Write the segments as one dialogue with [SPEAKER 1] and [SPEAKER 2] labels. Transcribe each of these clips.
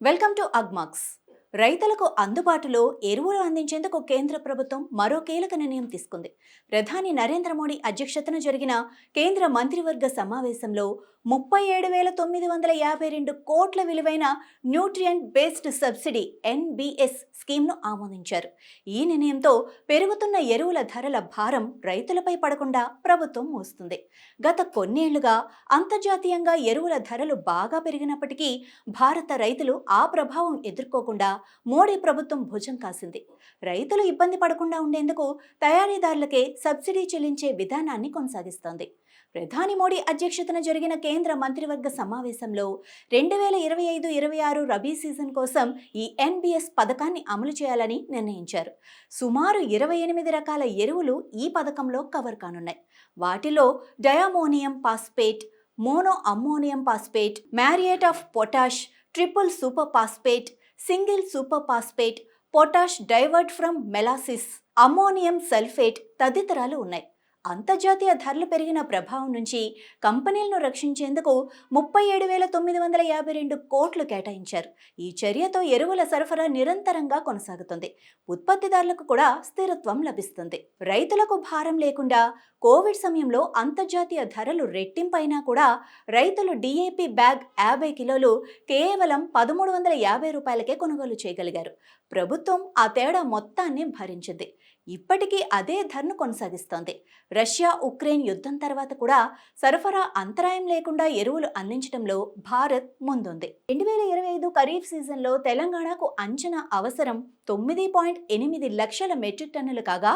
[SPEAKER 1] Welcome to Agmax రైతులకు అందుబాటులో ఎరువులు అందించేందుకు కేంద్ర ప్రభుత్వం మరో కీలక నిర్ణయం తీసుకుంది. ప్రధాని నరేంద్ర మోడీ అధ్యక్షతన జరిగిన కేంద్ర మంత్రివర్గ సమావేశంలో ముప్పై ఏడు వేల తొమ్మిది వందల యాభై రెండు కోట్ల విలువైన న్యూట్రియంట్ బేస్డ్ సబ్సిడీ ఎన్బిఎస్ స్కీమ్ను ఆమోదించారు. ఈ నిర్ణయంతో పెరుగుతున్న ఎరువుల ధరల భారం రైతులపై పడకుండా ప్రభుత్వం మోస్తుంది. గత కొన్నేళ్ళుగా అంతర్జాతీయంగా ఎరువుల ధరలు బాగా పెరిగినప్పటికీ భారత రైతులు ఆ ప్రభావం ఎదుర్కోకుండా మోడీ ప్రభుత్వం భుజం కాసింది. రైతులు ఇబ్బంది పడకుండా ఉండేందుకు తయారీదారులకే సబ్సిడీ చెల్లించే విధానాన్ని కొనసాగిస్తోంది. ప్రధాని మోడీ అధ్యక్షతన జరిగిన కేంద్ర మంత్రివర్గ సమావేశంలో రెండు వేల ఇరవై ఐదు ఇరవై ఆరు రబీ సీజన్ కోసం ఈ ఎన్బిఎస్ పథకాన్ని అమలు చేయాలని నిర్ణయించారు. సుమారు ఇరవై ఎనిమిది రకాల ఎరువులు ఈ పథకంలో కవర్ కానున్నాయి. వాటిలో diammonium phosphate mono ammonium phosphate muriate of potash triple super phosphate single super phosphate potash divert from molasses ammonium sulphate తదితరాలు ఉన్నాయి. అంతర్జాతీయ ధరలు పెరిగిన ప్రభావం నుంచి కంపెనీలను రక్షించేందుకు ముప్పై ఏడు వేల తొమ్మిది వందల యాభై రెండు కోట్లు కేటాయించారు. ఈ చర్యతో ఎరువుల సరఫరా నిరంతరంగా కొనసాగుతుంది. ఉత్పత్తిదారులకు కూడా స్థిరత్వం లభిస్తుంది. రైతులకు భారం లేకుండా కోవిడ్ సమయంలో అంతర్జాతీయ ధరలు రెట్టింపైనా కూడా రైతులు డిఏపి బ్యాగ్ యాభై కిలోలు కేవలం పదమూడు వందల యాభై రూపాయలకే కొనుగోలు చేయగలిగారు. ప్రభుత్వం ఆ తేడా మొత్తాన్ని భరించింది. ఇప్పటికీ అదే ధరను కొనసాగిస్తోంది. రష్యా ఉక్రెయిన్ యుద్ధం తర్వాత కూడా సరఫరా అంతరాయం లేకుండా ఎరువులు అందించడంలో భారత్ ముందుంది. రెండు వేల ఇరవై ఐదు ఖరీఫ్ సీజన్లో తెలంగాణకు అంచనా అవసరం తొమ్మిది పాయింట్ ఎనిమిది లక్షల మెట్రిక్ టన్నులు కాగా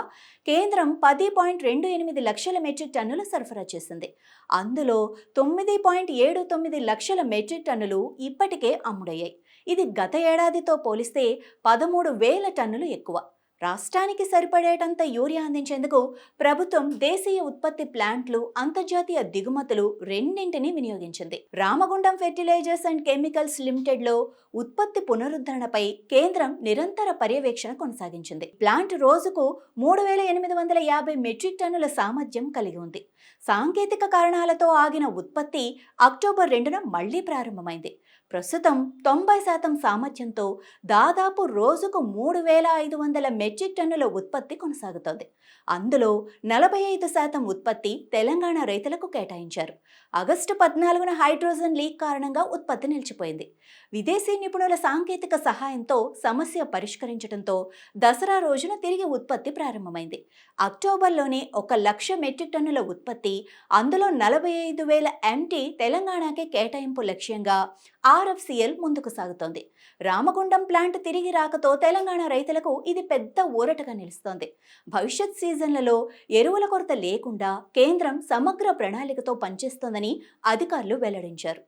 [SPEAKER 1] కేంద్రం పది పాయింట్ రెండు ఎనిమిది లక్షల మెట్రిక్ టన్నులు సరఫరా చేసింది. అందులో తొమ్మిది పాయింట్ ఏడు తొమ్మిది లక్షల మెట్రిక్ టన్నులు ఇప్పటికే అమ్ముడయ్యాయి. ఇది గత ఏడాదితో పోలిస్తే పదమూడు వేల టన్నులు ఎక్కువ. రాష్ట్రానికి సరిపడేటంత యూరియా అందించేందుకు ప్రభుత్వం దేశీయ ఉత్పత్తి ప్లాంట్లు అంతర్జాతీయ దిగుమతులు రెండింటినీ వినియోగించింది. రామగుండం ఫెర్టిలైజర్స్ అండ్ కెమికల్స్ లిమిటెడ్లో ఉత్పత్తి పునరుద్ధరణపై కేంద్రం నిరంతర పర్యవేక్షణ కొనసాగించింది. ప్లాంట్ రోజుకు మూడు వేల ఎనిమిది వందల యాభై మెట్రిక్ టన్నుల సామర్థ్యం కలిగి ఉంది. సాంకేతిక కారణాలతో ఆగిన ఉత్పత్తి అక్టోబర్ రెండున మళ్ళీ ప్రారంభమైంది. ప్రస్తుతం తొంభై శాతం సామర్థ్యంతో దాదాపు రోజుకు మూడు వేల ఐదు వందల మెట్రిక్ టన్నుల ఉత్పత్తి కొనసాగుతోంది. అందులో నలభై ఐదు శాతం ఉత్పత్తి తెలంగాణ రైతులకు కేటాయించారు. ఆగస్టు పద్నాలుగున హైడ్రోజన్ లీక్ కారణంగా ఉత్పత్తి నిలిచిపోయింది. విదేశీ నిపుణుల సాంకేతిక సహాయంతో సమస్య పరిష్కరించడంతో దసరా రోజున తిరిగి ఉత్పత్తి ప్రారంభమైంది. అక్టోబర్లోనే ఒక లక్ష మెట్రిక్ టన్నుల ఉత్పత్తి అందులో నలభై ఐదు వేల ఎంటీ తెలంగాణకే కేటాయింపు లక్ష్యంగా ఆర్ఎఫ్సిఎల్ ముందుకు సాగుతోంది. రామగుండం ప్లాంట్ తిరిగి రాకతో తెలంగాణ రైతులకు ఇది పెద్ద ఊరటగా నిలుస్తోంది. భవిష్యత్ సీజన్లలో ఎరువుల కొరత లేకుండా కేంద్రం సమగ్ర ప్రణాళికతో పనిచేస్తోందని అధికారులు వెల్లడించారు.